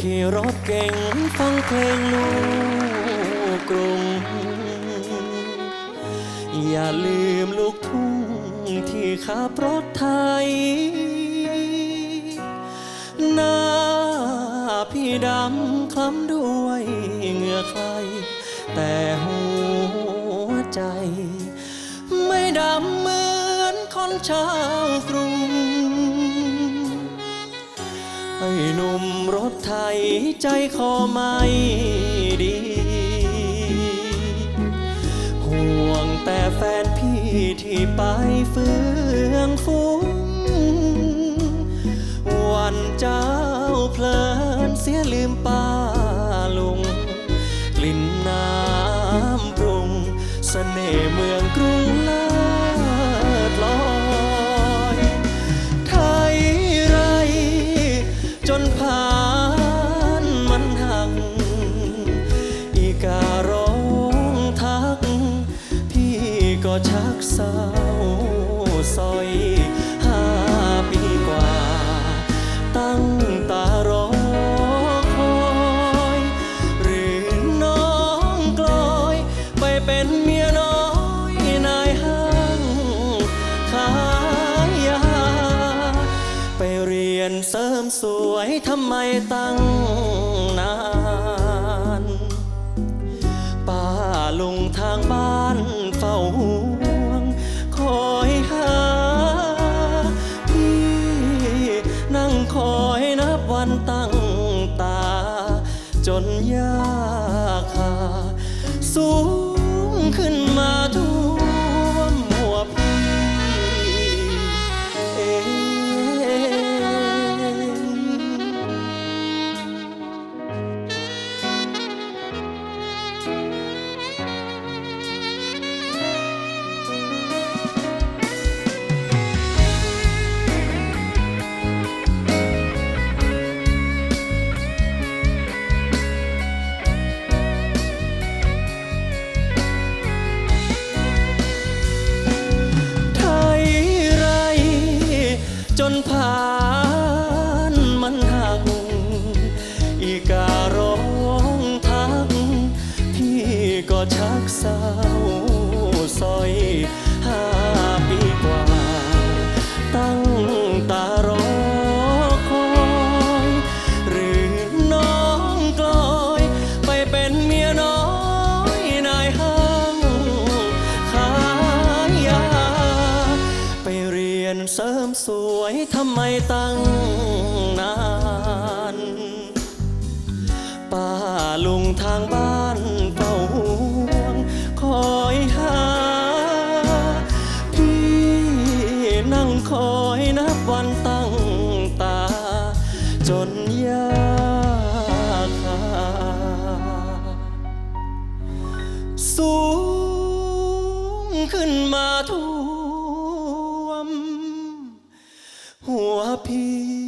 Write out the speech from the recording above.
ขี่รถเก่งฟังเพลงลูกกรุง อย่าลืมลูกทุ่งที่ขับรถไทยหน้าพี่ดำคล้ำด้วยเหงื่อใคร แต่หัวใจ ไม่ดำเหมือนคนชาวกรุง ให้หนุ่มรถไทยใจคอไม่ดี ห่วงแต่แฟนพี่ที่ไปเฟืองฟุ้งวันเจ้าเพลินเสียลืมป้ ชักเศร้าซอยห้าปีกว่า ตั้งตารอคอย หรือน้องกลอย ไปเป็นเมียน้อยนายห้างขายยา ไปเรียนเสริมสวยทำไมตั้ง จนยากหาสูงขึ้นมาท่ว จ เสริมสวยทำไมตั้งนาน ป้าลุงทางบ้านเฝ้าห่วง คอยหา พี่นั่งคอย wapi?